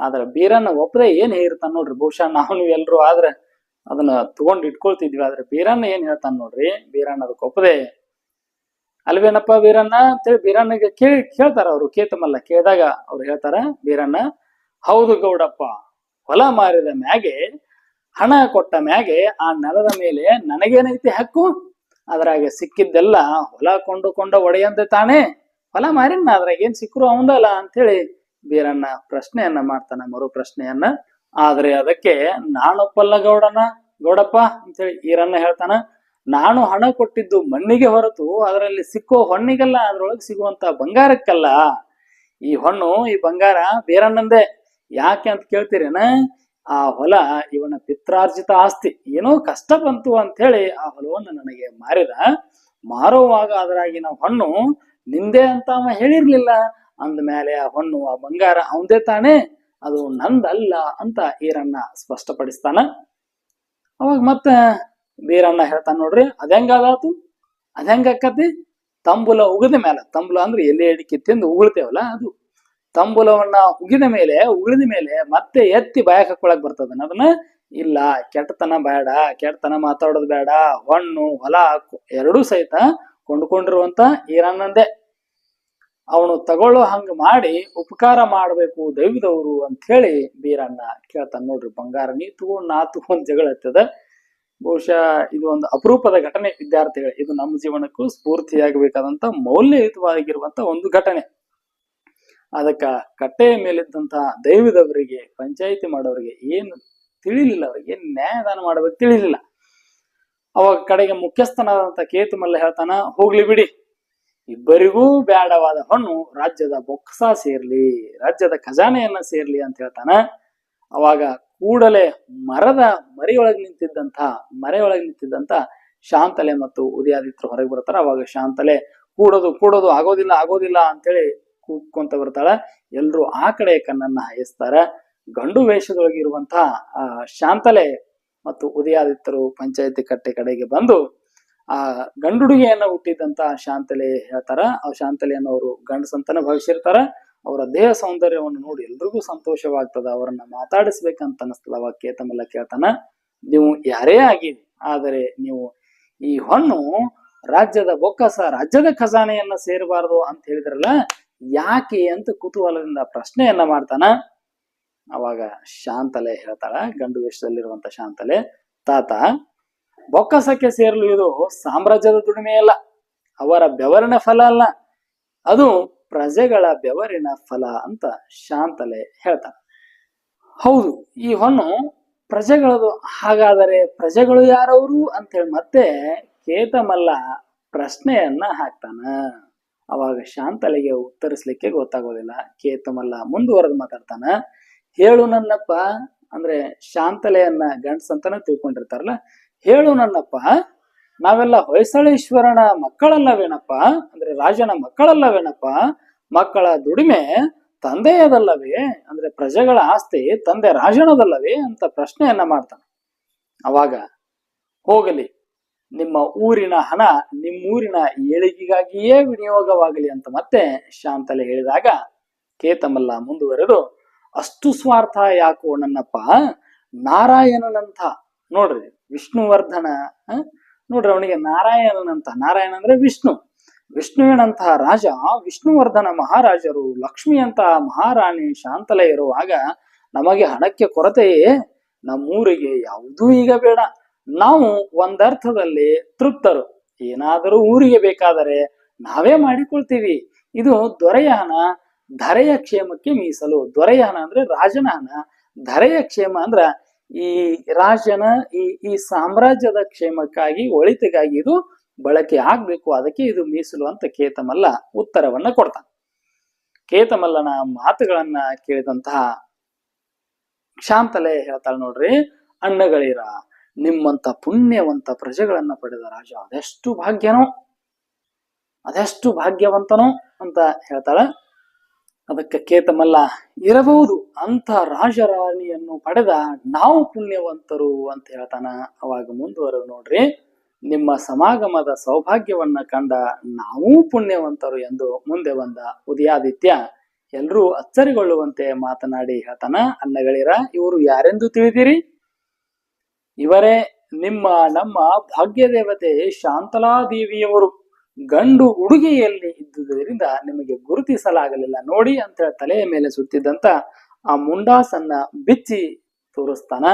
ಆದ್ರೆ ಬೀರನ್ನ ಒಪ್ಪದೆ ಏನ್ ಹೇರ್ತಾನ ನೋಡ್ರಿ ಬಹುಶಃ ನೀವು ಎಲ್ರು ಆದ್ರೆ ಅದನ್ನ ತಗೊಂಡು ಇಟ್ಕೊಳ್ತಿದ್ವಿ. ಆದ್ರೆ ಬೀರಣ್ಣ ಏನ್ ಹೇಳ್ತಾನ ನೋಡ್ರಿ, ಬೀರಣ್ಣ ಅದಕ್ಕೆ ಒಪ್ಪದೆ ಅಲ್ವೇನಪ್ಪ ಬೀರಣ್ಣ ಅಂತೇಳಿ ಬೀರಣ್ಣಗೆ ಕೇಳಿ, ಕೇಳ್ತಾರ ಅವ್ರು ಕೇತಮಲ್ಲ, ಕೇಳಿದಾಗ ಅವ್ರು ಹೇಳ್ತಾರ, ಬೀರಣ್ಣ, ಹೌದು ಗೌಡಪ್ಪ, ಹೊಲ ಮಾರಿದ ಮ್ಯಾಗೆ, ಹಣ ಕೊಟ್ಟ ಮ್ಯಾಗೆ ಆ ನೆಲದ ಮೇಲೆ ನನಗೇನೈತಿ ಹಕ್ಕು? ಅದ್ರಾಗೆ ಸಿಕ್ಕಿದ್ದೆಲ್ಲ ಹೊಲ ಕೊಂಡುಕೊಂಡ ಒಡೆಯಂತೆ ತಾನೇ. ಹೊಲ ಮಾರಿನ ಅದ್ರಾಗ ಏನ್ ಸಿಕ್ಕರು ಅವಂದಲ್ಲ ಅಂತೇಳಿ ಬೀರಣ್ಣ ಪ್ರಶ್ನೆಯನ್ನ ಮಾಡ್ತಾನ ಮರು ಪ್ರಶ್ನೆಯನ್ನ ಆದ್ರೆ ಅದಕ್ಕೆ ನಾನೊಪ್ಪಲ್ಲ ಗೌಡನ ಗೌಡಪ್ಪ ಅಂತೇಳಿ ಈರಣ್ಣ ಹೇಳ್ತಾನ, ನಾನು ಹಣ ಕೊಟ್ಟಿದ್ದು ಮಣ್ಣಿಗೆ ಹೊರತು ಅದರಲ್ಲಿ ಸಿಕ್ಕೋ ಹೊಣ್ಣಿಗೆಲ್ಲ, ಅದ್ರೊಳಗೆ ಸಿಗುವಂತ ಬಂಗಾರಕ್ಕಲ್ಲ. ಈ ಹೊಣ್ಣು, ಈ ಬಂಗಾರ ಬೇರಣ್ಣಂದೇ. ಯಾಕೆ ಅಂತ ಕೇಳ್ತೀರೇನ? ಆ ಹೊಲ ಇವನ ಪಿತ್ರಾರ್ಜಿತ ಆಸ್ತಿ. ಏನೋ ಕಷ್ಟ ಬಂತು ಅಂತ ಹೇಳಿ ಆ ಹೊಲವನ್ನು ನನಗೆ ಮಾರಿದ. ಮಾರುವಾಗ ಅದರಾಗಿನ ಹೊಣ್ಣು ನಿಂದೆ ಅಂತ ಅವ ಹೇಳಿರ್ಲಿಲ್ಲ. ಅಂದ್ಮೇಲೆ ಆ ಹೊಣ್ಣು, ಆ ಬಂಗಾರ ಅವಂದೇ ತಾನೇ. ಅದು ನಂದಲ್ಲ ಅಂತ ಈರಣ್ಣ ಸ್ಪಷ್ಟಪಡಿಸ್ತಾನ. ಅವಾಗ ಮತ್ತೆ ಬೀರಣ್ಣ ಹೇಳ್ತಾನ ನೋಡ್ರಿ ಅದಂಗಾದಾತು ಅದಂಗಕ್ಕತಿ ತಂಬುಲ ಉಗಿದ ಮೇಲೆ. ತಂಬುಲ ಅಂದ್ರೆ ಎಲೆ ಅಡಿಕೆ ತಿಂದು ಉಗುಳ್ತೇವಲ್ಲ ಅದು. ತಂಬುಲವನ್ನ ಉಗಿದ ಮೇಲೆ ಉಗಿದ ಮೇಲೆ ಮತ್ತೆ ಎತ್ತಿ ಬಾಯಕ್ ಹಾಕೊಳಕ್ ಬರ್ತದ ಅದನ್ನ? ಇಲ್ಲ, ಕೆಟ್ಟತನ ಬೇಡ ಕೆಟ್ಟತನ ಮಾತಾಡೋದು ಬೇಡ ಹಣ್ಣು, ಹೊಲ ಎರಡೂ ಸಹಿತ ಕೊಂಡ್ಕೊಂಡಿರುವಂತ ಈರಣ್ಣಂದೇ ಅವನು ತಗೊಳ್ಳೋ ಹಂಗ ಮಾಡಿ ಉಪಕಾರ ಮಾಡಬೇಕು ದೈವದವರು ಅಂತ ಹೇಳಿ ಬೀರಣ್ಣ ಕೇಳ್ತಾನೆ ನೋಡ್ರಿ, ಬಂಗಾರ ನೀ ತಗೊಂಡ್ ನಾ ತಗೊಂಡ್ ಜಗಳ ಬಹುಶಃ ಇದು ಒಂದು ಅಪರೂಪದ ಘಟನೆ ವಿದ್ಯಾರ್ಥಿಗಳು, ಇದು ನಮ್ಮ ಜೀವನಕ್ಕೂ ಸ್ಫೂರ್ತಿಯಾಗಬೇಕಾದಂತ ಮೌಲ್ಯಯುತವಾಗಿರುವಂತ ಒಂದು ಘಟನೆ. ಅದಕ್ಕ ಕಟ್ಟೆಯ ಮೇಲಿದ್ದಂತ ದೈವದವರಿಗೆ, ಪಂಚಾಯಿತಿ ಮಾಡೋರಿಗೆ ಏನು ತಿಳಿಲಿಲ್ಲ, ಅವ್ರಿಗೆ ಏನ್ ನ್ಯಾಯದಾನ ಮಾಡ್ಬೇಕು ತಿಳಿಲಿಲ್ಲ. ಅವಾಗ ಕಡೆಗೆ ಮುಖ್ಯಸ್ಥನಾದಂತ ಕೇತು ಮಲ್ಲ ಹೇಳ್ತಾನ, ಹೋಗ್ಲಿ ಬಿಡಿ. ಇಬ್ಬರಿಗೂ ಬೇಡವಾದ ಹಣ್ಣು ರಾಜ್ಯದ ಬೊಕ್ಕಸ ಸೇರ್ಲಿ, ರಾಜ್ಯದ ಖಜಾನೆಯನ್ನ ಸೇರ್ಲಿ ಅಂತ ಹೇಳ್ತಾನ. ಅವಾಗ ಕೂಡಲೇ ಮರದ ಮರಿಯೊಳಗೆ ನಿಂತಿದ್ದಂತ ಮರೆಯೊಳಗೆ ನಿಂತಿದ್ದಂತ ಶಾಂತಲೆ ಮತ್ತು ಉದಯಾದಿತ್ಯರು ಹೊರಗೆ ಬರ್ತಾರೆ. ಅವಾಗ ಶಾಂತಲೆ ಕೂಡೋದು ಕೂಡೋದು ಆಗೋದಿಲ್ಲ ಆಗೋದಿಲ್ಲ ಅಂತೇಳಿ ಕೂಗ್ಕೊಂತ ಬರ್ತಾಳೆ. ಎಲ್ರು ಆ ಕಡೆ ಕಣ್ಣನ್ನ ಹಾಯಿಸ್ತಾರೆ. ಗಂಡು ವೇಷದೊಳಗಿರುವಂತಹ ಶಾಂತಲೆ ಮತ್ತು ಉದಯಾದಿತ್ಯರು ಪಂಚಾಯತಿ ಕಟ್ಟೆ ಕಡೆಗೆ ಬಂದು ಆ ಗಂಡುಡುಗೆಯನ್ನ ಹುಟ್ಟಿದಂತ ಶಾಂತಲೆ ಹೇಳ್ತಾರ. ಆ ಶಾಂತಲೆಯನ್ನು ಅವರು ಗಂಡಸಂತನ ಭಾವಿಸಿರ್ತಾರ. ಅವರ ದೇಹ ಸೌಂದರ್ಯವನ್ನು ನೋಡಿ ಎಲ್ರಿಗೂ ಸಂತೋಷವಾಗ್ತದ. ಅವರನ್ನ ಮಾತಾಡಿಸ್ಬೇಕಂತ ಅನಿಸ್ತದ ಅವಾಗ ಕೇತಮಲ್ಲ ಕೇಳ್ತಾನ. ನೀವು ಯಾರೇ ಆಗಿ, ಆದರೆ ನೀವು ಈ ಹೊಣ್ಣು ರಾಜ್ಯದ ಬೊಕ್ಕಸ, ರಾಜ್ಯದ ಖಜಾನೆಯನ್ನ ಸೇರಬಾರದು ಅಂತ ಹೇಳಿದ್ರಲ್ಲ, ಯಾಕೆ ಅಂತ ಕುತೂಹಲದಿಂದ ಪ್ರಶ್ನೆಯನ್ನ ಮಾಡ್ತಾನ. ಅವಾಗ ಶಾಂತಲೆ ಹೇಳ್ತಾಳ, ಗಂಡು ವೇಷದಲ್ಲಿರುವಂತ ಶಾಂತಲೆ, ತಾತ ಬೊಕ್ಕಸಕ್ಕೆ ಸೇರಲು ಇದು ಸಾಮ್ರಾಜ್ಯದ ದುಡಿಮೆ ಅಲ್ಲ, ಅವರ ಬೆವರಿನ ಫಲ ಅಲ್ಲ. ಅದು ಪ್ರಜೆಗಳ ಬೆವರಿನ ಫಲ ಅಂತ ಶಾಂತಲೆ ಹೇಳ್ತಾರೆ ಹೌದು, ಈ ಹೊನ್ನು ಪ್ರಜೆಗಳದು ಹಾಗಾದರೆ ಪ್ರಜೆಗಳು ಯಾರವರು ಅಂತೇಳಿ ಮತ್ತೆ ಕೇತಮಲ್ಲ ಪ್ರಶ್ನೆಯನ್ನ ಹಾಕ್ತಾನ. ಅವಾಗ ಶಾಂತಲೆಗೆ ಉತ್ತರಿಸ್ಲಿಕ್ಕೆ ಗೊತ್ತಾಗೋದಿಲ್ಲ. ಕೇತಮಲ್ಲ ಮುಂದುವರೆದು ಮಾತಾಡ್ತಾನ. ಹೇಳು ನನ್ನಪ್ಪ ಅಂದ್ರೆ ಶಾಂತಲೆಯನ್ನ ಗಂಡ್ಸಂತನ ತಿಳ್ಕೊಂಡಿರ್ತಾರಲ್ಲ ಹೇಳು ನನ್ನಪ್ಪ, ನಾವೆಲ್ಲ ಹೊಯ್ಸಳೇಶ್ವರನ ಮಕ್ಕಳಲ್ಲವೇನಪ್ಪ? ಅಂದ್ರೆ ರಾಜನ ಮಕ್ಕಳಲ್ಲವೇನಪ್ಪ? ಮಕ್ಕಳ ದುಡಿಮೆ ತಂದೆಯದಲ್ಲವೇ? ಅಂದ್ರೆ ಪ್ರಜೆಗಳ ಆಸ್ತಿ ತಂದೆ ರಾಜನದಲ್ಲವೇ ಅಂತ ಪ್ರಶ್ನೆಯನ್ನ ಮಾಡ್ತಾನೆ. ಅವಾಗ, ಹೋಗಲಿ, ನಿಮ್ಮ ಊರಿನ ಹಣ ನಿಮ್ಮೂರಿನ ಏಳಿಗೆಗಾಗಿಯೇ ವಿನಿಯೋಗವಾಗಲಿ ಅಂತ ಮತ್ತೆ ಶಾಂತಲೆ ಹೇಳಿದಾಗ, ಕೇತಮಲ್ಲ ಮುಂದುವರೆದು, ಅಷ್ಟು ಸ್ವಾರ್ಥ ಯಾಕೋ ನನ್ನಪ್ಪ ನಾರಾಯಣನಂತ ನೋಡ್ರಿ, ವಿಷ್ಣುವರ್ಧನ? ನೋಡ್ರಿ ಅವನಿಗೆ ನಾರಾಯಣನಂತ, ನಾರಾಯಣ ಅಂದ್ರೆ ವಿಷ್ಣು. ವಿಷ್ಣುವಿನಂತಹ ರಾಜ, ವಿಷ್ಣುವರ್ಧನ ಮಹಾರಾಜರು, ಲಕ್ಷ್ಮಿಯಂತಹ ಮಹಾರಾಣಿ ಶಾಂತಲೆ ಇರುವಾಗ ನಮಗೆ ಹಣಕ್ಕೆ ಕೊರತೆಯೇ? ನಮ್ಮೂರಿಗೆ ಯಾವುದೂ ಈಗ ಬೇಡ. ನಾವು ಒಂದರ್ಥದಲ್ಲಿ ತೃಪ್ತರು. ಏನಾದರೂ ಊರಿಗೆ ಬೇಕಾದರೆ ನಾವೇ ಮಾಡಿಕೊಳ್ತೀವಿ. ಇದು ದೊರೆಯ ಹಣ ಧರೆಯ ಕ್ಷೇಮಕ್ಕೆ ಮೀಸಲು. ದೊರೆಯ ಅಂದ್ರೆ ರಾಜನ ಹಣ ಧರೆಯ ಕ್ಷೇಮ ಅಂದ್ರ ಈ ರಾಜನ ಈ ಈ ಸಾಮ್ರಾಜ್ಯದ ಕ್ಷೇಮಕ್ಕಾಗಿ, ಒಳಿತಿಗಾಗಿ ಇದು ಬಳಕೆ ಆಗ್ಬೇಕು. ಅದಕ್ಕೆ ಇದು ಮೀಸಲು ಅಂತ ಕೇತಮಲ್ಲ ಉತ್ತರವನ್ನ ಕೊಡ್ತಾನೆ. ಕೇತಮಲ್ಲನ ಮಾತುಗಳನ್ನ ಕೇಳಿದಂತಹ ಶಾಂತಲೆ ಹೇಳ್ತಾಳೆ ನೋಡ್ರಿ, ಅಣ್ಣಗಳಿರ, ನಿಮ್ಮಂತ ಪುಣ್ಯವಂತ ಪ್ರಜೆಗಳನ್ನ ಪಡೆದ ರಾಜ ಅದೆಷ್ಟು ಭಾಗ್ಯನೋ, ಅದೆಷ್ಟು ಭಾಗ್ಯವಂತನೋ ಅಂತ ಹೇಳ್ತಾಳ. ಅದಕ್ಕೆ ಕೇತಮಲ್ಲ ಇರಬಹುದು ಅಂತ ರಾಜರಾಣಿಯನ್ನು ಪಡೆದ ನಾವು ಪುಣ್ಯವಂತರು ಅಂತ ಹೇಳ್ತಾನ ಅವಾಗ ಮುಂದುವರೆದು ನೋಡ್ರಿ. ನಿಮ್ಮ ಸಮಾಗಮದ ಸೌಭಾಗ್ಯವನ್ನ ಕಂಡ ನಾವು ಪುಣ್ಯವಂತರು ಎಂದು ಮುಂದೆ ಬಂದ ಉದಯಾದಿತ್ಯ ಎಲ್ರೂ ಅಚ್ಚರಿಗೊಳ್ಳುವಂತೆ ಮಾತನಾಡಿ ಹೇಳ್ತಾನ ಅನ್ನಗಳಿರ ಇವರು ಯಾರೆಂದು ತಿಳಿದಿರಿ? ಇವರೇ ನಿಮ್ಮ ನಮ್ಮ ಭಾಗ್ಯ ದೇವತೆ ಶಾಂತಲಾದೇವಿಯವರು. ಗಂಡು ಉಡುಗೆಯಲ್ಲಿ ಇದ್ದುದರಿಂದ ನಿಮಗೆ ಗುರುತಿಸಲಾಗಲಿಲ್ಲ. ನೋಡಿ ಅಂತ ತಲೆಯ ಮೇಲೆ ಸುತ್ತಿದ್ದಂತ ಆ ಮುಂಡಾಸನ್ನ ಬಿಚ್ಚಿ ತೋರಿಸ್ತಾನ.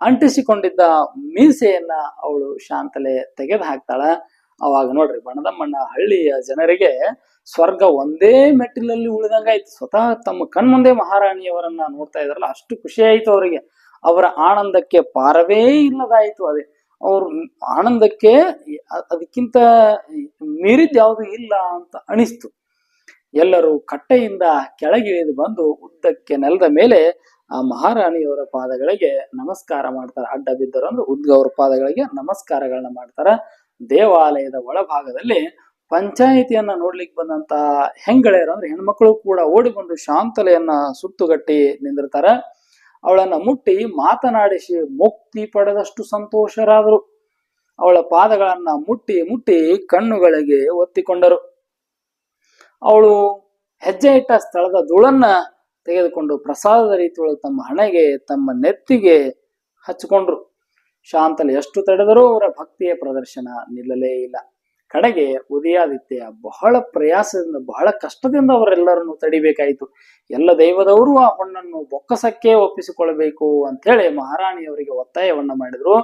ಅಂಟಿಸಿಕೊಂಡಿದ್ದ ಮೀಸೆಯನ್ನ ಅವಳು ಶಾಂತಲೆ ತೆಗೆದು ಹಾಕ್ತಾಳ. ಅವಾಗ ನೋಡ್ರಿ ಬಣದಮ್ಮಣ್ಣ ಹಳ್ಳಿಯ ಜನರಿಗೆ ಸ್ವರ್ಗ ಒಂದೇ ಮೆಟ್ಟಿಲಲ್ಲಿ ಉಳಿದಂಗಾಯ್ತು ಸ್ವತಃ ತಮ್ಮ ಕಣ್ಮುಂದೆ ಮಹಾರಾಣಿಯವರನ್ನ ನೋಡ್ತಾ ಇದ್ರಲ್ಲ, ಅಷ್ಟು ಖುಷಿ ಆಯ್ತು ಅವರಿಗೆ. ಅವರ ಆನಂದಕ್ಕೆ ಪಾರವೇ ಇಲ್ಲದಾಯಿತು ಅದೇ. ಅವ್ರ ಆನಂದಕ್ಕೆ ಅದಕ್ಕಿಂತ ಮೀರಿದ್ ಯಾವುದು ಇಲ್ಲ ಅಂತ ಅನಿಸ್ತು. ಎಲ್ಲರೂ ಕಟ್ಟೆಯಿಂದ ಕೆಳಗಿಳಿದು ಬಂದು ಉದ್ದಕ್ಕೆ ನೆಲದ ಮೇಲೆ ಆ ಮಹಾರಾಣಿಯವರ ಪಾದಗಳಿಗೆ ನಮಸ್ಕಾರ ಮಾಡ್ತಾರೆ. ಅಡ್ಡ ಬಿದ್ದರು ಅಂದ್ರೆ ಉದ್ಗವ್ರ ಪಾದಗಳಿಗೆ ನಮಸ್ಕಾರಗಳನ್ನ ಮಾಡ್ತಾರ. ದೇವಾಲಯದ ಒಳಭಾಗದಲ್ಲಿ ಪಂಚಾಯಿತಿಯನ್ನ ನೋಡ್ಲಿಕ್ಕೆ ಬಂದಂತ ಹೆಂಗಳೆಯರು ಅಂದ್ರೆ ಹೆಣ್ಮಕ್ಳು ಕೂಡ ಓಡಿ ಬಂದು ಶಾಂತಲೆಯನ್ನ ಸುತ್ತುಗಟ್ಟಿ ನಿಂದಿರ್ತಾರ. ಅವಳನ್ನ ಮುಟ್ಟಿ ಮಾತನಾಡಿಸಿ ಮುಕ್ತಿ ಪಡೆದಷ್ಟು ಸಂತೋಷರಾದರು. ಅವಳ ಪಾದಗಳನ್ನ ಮುಟ್ಟಿ ಮುಟ್ಟಿ ಕಣ್ಣುಗಳಿಗೆ ಒತ್ತಿಕೊಂಡರು. ಅವಳು ಹೆಜ್ಜೆ ಇಟ್ಟ ಸ್ಥಳದ ಧೂಳನ್ನ ತೆಗೆದುಕೊಂಡು ಪ್ರಸಾದದ ರೀತಿಯೊಳಗೆ ತಮ್ಮ ಹಣೆಗೆ, ತಮ್ಮ ನೆತ್ತಿಗೆ ಹಚ್ಚಿಕೊಂಡ್ರು. ಶಾಂತಲೆ ಎಷ್ಟು ತಡೆದರೂ ಅವರ ಭಕ್ತಿಯ ಪ್ರದರ್ಶನ ನಿಲ್ಲಲೇ ಇಲ್ಲ. ಕಡೆಗೆ ಉದಯಾದಿತ್ಯ ಬಹಳ ಪ್ರಯಾಸದಿಂದ, ಬಹಳ ಕಷ್ಟದಿಂದ ಅವರೆಲ್ಲರನ್ನು ತಡಿಬೇಕಾಯಿತು. ಎಲ್ಲ ದೈವದವರು ಆ ಹೊಣ್ಣನ್ನು ಬೊಕ್ಕಸಕ್ಕೆ ಒಪ್ಪಿಸಿಕೊಳ್ಳಬೇಕು ಅಂತೇಳಿ ಮಹಾರಾಣಿಯವರಿಗೆ ಒತ್ತಾಯವನ್ನ ಮಾಡಿದ್ರು.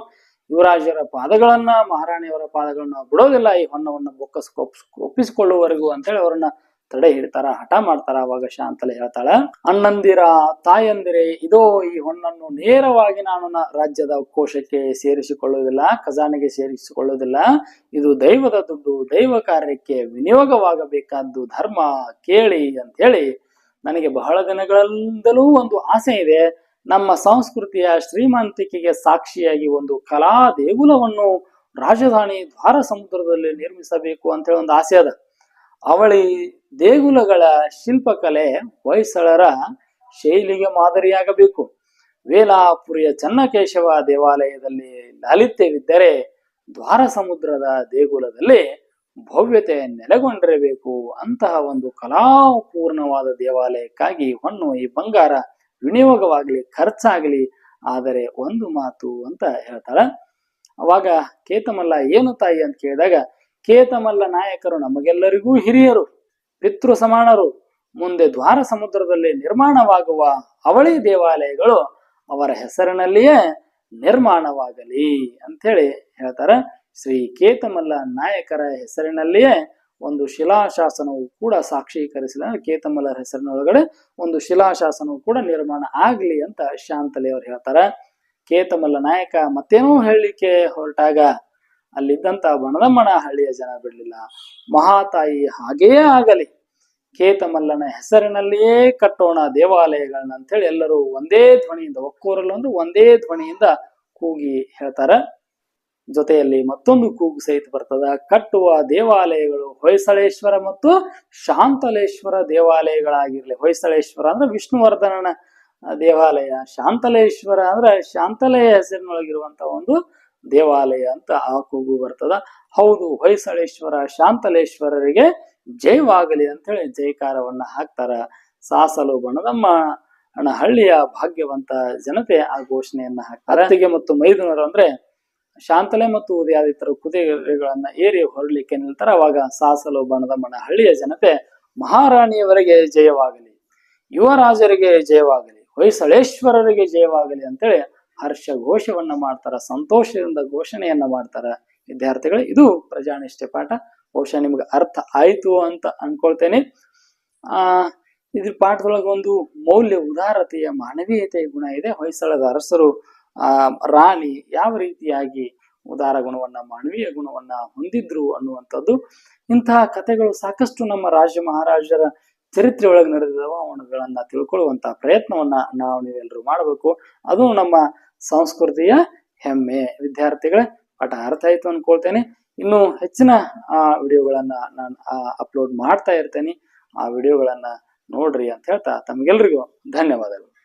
ಯುವರಾಜರ ಪಾದಗಳನ್ನ ಮಹಾರಾಣಿಯವರ ಪಾದಗಳನ್ನ ಬಿಡೋದಿಲ್ಲ, ಈ ಹೊನ್ನವನ್ನ ಬೊಕ್ಕಸಕ್ಕೆ ಒಪ್ಪಿಸ್, ಒಪ್ಪಿಸಿಕೊಳ್ಳುವವರೆಗೂ ಅಂತೇಳಿ ಅವರನ್ನ ತಡೆ ಹಿಡ್ತಾರ, ಹಠ ಮಾಡ್ತಾರ ಅವಾಗ ಶಾಂತಲೆ ಹೇಳ್ತಾಳ. ಅಣ್ಣಂದಿರ, ತಾಯಂದಿರೆ, ಇದೋ ಈ ಹೊಣ್ಣನ್ನು ನೇರವಾಗಿ ನಾನು ರಾಜ್ಯದ ಕೋಶಕ್ಕೆ ಸೇರಿಸಿಕೊಳ್ಳುವುದಿಲ್ಲ, ಖಜಾನೆಗೆ ಸೇರಿಸಿಕೊಳ್ಳುವುದಿಲ್ಲ. ಇದು ದೈವದ ದುಡ್ಡು, ದೈವ ಕಾರ್ಯಕ್ಕೆ ವಿನಿಯೋಗವಾಗಬೇಕಾದ್ದು ಧರ್ಮ, ಕೇಳಿ ಅಂತ ಹೇಳಿ ನನಗೆ ಬಹಳ ದಿನಗಳಿಂದಲೂ ಒಂದು ಆಸೆ ಇದೆ. ನಮ್ಮ ಸಂಸ್ಕೃತಿಯ ಶ್ರೀಮಂತಿಕೆಗೆ ಸಾಕ್ಷಿಯಾಗಿ ಒಂದು ಕಲಾ ದೇಗುಲವನ್ನು ರಾಜಧಾನಿ ದ್ವಾರ ಸಮುದ್ರದಲ್ಲಿ ನಿರ್ಮಿಸಬೇಕು ಅಂತ ಹೇಳಿ ಒಂದು ಆಸೆ ಅದ. ಅವಳಿ ದೇಗುಲಗಳ ಶಿಲ್ಪಕಲೆ ಹೊಯ್ಸಳರ ಶೈಲಿಗೆ ಮಾದರಿಯಾಗಬೇಕು. ವೇಲಾಪುರಿಯ ಚನ್ನಕೇಶವ ದೇವಾಲಯದಲ್ಲಿ ಲಾಲಿತ್ಯವಿದ್ದರೆ ದ್ವಾರ ಸಮುದ್ರದ ದೇಗುಲದಲ್ಲಿ ಭವ್ಯತೆ ನೆಲೆಗೊಂಡಿರಬೇಕು. ಅಂತಹ ಒಂದು ಕಲಾಪೂರ್ಣವಾದ ದೇವಾಲಯಕ್ಕಾಗಿ ಹೊಣ್ಣು ಈ ಬಂಗಾರ ವಿನಿಯೋಗವಾಗಲಿ, ಖರ್ಚಾಗಲಿ, ಆದರೆ ಒಂದು ಮಾತು ಅಂತ ಹೇಳ್ತಾಳ. ಅವಾಗ ಕೇತಮಲ್ಲ, ಏನು ತಾಯಿ? ಅಂತ ಕೇಳಿದಾಗ ಕೇತಮಲ್ಲ ನಾಯಕರು ನಮಗೆಲ್ಲರಿಗೂ ಹಿರಿಯರು, ಪಿತೃ ಸಮಾನರು ಮುಂದೆ ದ್ವಾರ ಸಮುದ್ರದಲ್ಲಿ ನಿರ್ಮಾಣವಾಗುವ ಅವಳಿ ದೇವಾಲಯಗಳು ಅವರ ಹೆಸರಿನಲ್ಲಿಯೇ ನಿರ್ಮಾಣವಾಗಲಿ ಅಂಥೇಳಿ ಹೇಳ್ತಾರೆ. ಶ್ರೀ ಕೇತಮಲ್ಲ ನಾಯಕರ ಹೆಸರಿನಲ್ಲಿಯೇ ಒಂದು ಶಿಲಾಶಾಸನವು ಕೂಡ ಸಾಕ್ಷೀಕರಿಸಿದ ಕೇತಮಲ್ಲರ ಹೆಸರಿನೊಳಗಡೆ ಒಂದು ಶಿಲಾಶಾಸನವು ಕೂಡ ನಿರ್ಮಾಣ ಆಗಲಿ ಅಂತ ಶಾಂತಲಿ ಅವ್ರು ಹೇಳ್ತಾರ. ಕೇತಮಲ್ಲ ನಾಯಕ ಮತ್ತೇನೋ ಹೇಳಲಿಕ್ಕೆ ಹೊರಟಾಗ ಅಲ್ಲಿದ್ದಂತ ಬಣದಮ್ಮನ ಹಳ್ಳಿಯ ಜನ ಬಿಡಲಿಲ್ಲ. ಮಹಾತಾಯಿ ಹಾಗೆಯೇ ಆಗಲಿ. ಕೇತಮಲ್ಲನ ಹೆಸರಿನಲ್ಲಿಯೇ ಕಟ್ಟೋಣ ದೇವಾಲಯಗಳನ್ನ ಅಂತೇಳಿ ಎಲ್ಲರೂ ಒಂದೇ ಧ್ವನಿಯಿಂದ ಒಕ್ಕೂರಲ್ಲೊಂದು ಒಂದೇ ಧ್ವನಿಯಿಂದ ಕೂಗಿ ಹೇಳ್ತಾರ. ಜೊತೆಯಲ್ಲಿ ಮತ್ತೊಂದು ಕೂಗು ಸಹಿತ ಬರ್ತದ. ಕಟ್ಟುವ ದೇವಾಲಯಗಳು ಹೊಯ್ಸಳೇಶ್ವರ ಮತ್ತು ಶಾಂತಲೇಶ್ವರ ದೇವಾಲಯಗಳಾಗಿರ್ಲಿ. ಹೊಯ್ಸಳೇಶ್ವರ ಅಂದ್ರೆ ವಿಷ್ಣುವರ್ಧನನ ದೇವಾಲಯ, ಶಾಂತಲೇಶ್ವರ ಅಂದ್ರೆ ಶಾಂತಲಯ ಹೆಸರಿನೊಳಗಿರುವಂತ ಒಂದು ದೇವಾಲಯ ಅಂತ ಆ ಕೂಗು ಬರ್ತದ. ಹೌದು, ಹೊಯ್ಸಳೇಶ್ವರ, ಶಾಂತಲೇಶ್ವರರಿಗೆ ಜಯವಾಗಲಿ ಅಂತೇಳಿ ಜಯಕಾರವನ್ನ ಹಾಕ್ತಾರ. ಸಾಸಲು ಬಣದಮ್ಮ ಹಳ್ಳಿಯ ಭಾಗ್ಯವಂತ ಜನತೆ ಆ ಘೋಷಣೆಯನ್ನ ಹಾಕ್ತಾರೆ. ಅತ್ತಿಗೆ ಮತ್ತು ಮೈದುನರು ಅಂದ್ರೆ ಶಾಂತಲೆ ಮತ್ತು ಉದಯಾದಿತ್ಯರು ಕುದುರೆಗಳನ್ನ ಏರಿ ಹೊರಲಿಕ್ಕೆ ನಿಲ್ತಾರ. ಅವಾಗ ಸಾಸಲು ಬಣದಮ್ಮನ ಹಳ್ಳಿಯ ಜನತೆ ಮಹಾರಾಣಿಯವರಿಗೆ ಜಯವಾಗಲಿ, ಯುವರಾಜರಿಗೆ ಜಯವಾಗಲಿ, ಹೊಯ್ಸಳೇಶ್ವರರಿಗೆ ಜಯವಾಗಲಿ ಅಂತೇಳಿ ಹರ್ಷ ಘೋಷವನ್ನ ಮಾಡ್ತಾರ, ಸಂತೋಷದಿಂದ ಘೋಷಣೆಯನ್ನ ಮಾಡ್ತಾರ. ವಿದ್ಯಾರ್ಥಿಗಳು, ಇದು ಪ್ರಜಾನಿಷ್ಠೆ ಪಾಠ. ಬಹುಶಃ ನಿಮ್ಗೆ ಅರ್ಥ ಆಯಿತು ಅಂತ ಅನ್ಕೊಳ್ತೇನೆ. ಆ, ಇದ್ರ ಪಾಠದೊಳಗೆ ಒಂದು ಮೌಲ್ಯ ಉದಾರತೆಯ ಮಾನವೀಯತೆಯ ಗುಣ ಇದೆ. ಹೊಯ್ಸಳದ ಅರಸರು, ಆ, ರಾಣಿ ಯಾವ ರೀತಿಯಾಗಿ ಉದಾರ ಗುಣವನ್ನ, ಮಾನವೀಯ ಗುಣವನ್ನ ಹೊಂದಿದ್ರು ಅನ್ನುವಂಥದ್ದು. ಇಂತಹ ಕಥೆಗಳು ಸಾಕಷ್ಟು ನಮ್ಮ ರಾಜ ಮಹಾರಾಜರ ಚರಿತ್ರೆ ಒಳಗೆ ನಡೆದಿದ್ದಾವ ಅವನುಗಳನ್ನ ತಿಳ್ಕೊಳ್ಳುವಂತ ಪ್ರಯತ್ನವನ್ನ ನಾವು ನೀವೆಲ್ಲರೂ ಮಾಡಬೇಕು. ಅದು ನಮ್ಮ ಸಂಸ್ಕೃತಿಯ ಹೆಮ್ಮೆ. ವಿದ್ಯಾರ್ಥಿಗಳ, ಪಾಠ ಅರ್ಥ ಆಯ್ತು ಅನ್ಕೊಳ್ತೇನೆ. ಇನ್ನು ಹೆಚ್ಚಿನ, ಆ, ವಿಡಿಯೋಗಳನ್ನ ನಾನು ಅಪ್ಲೋಡ್ ಮಾಡ್ತಾ ಇರ್ತೇನೆ. ಆ ವಿಡಿಯೋಗಳನ್ನ ನೋಡ್ರಿ ಅಂತ ಹೇಳ್ತಾ ತಮ್ಗೆಲ್ರಿಗೂ ಧನ್ಯವಾದಗಳು.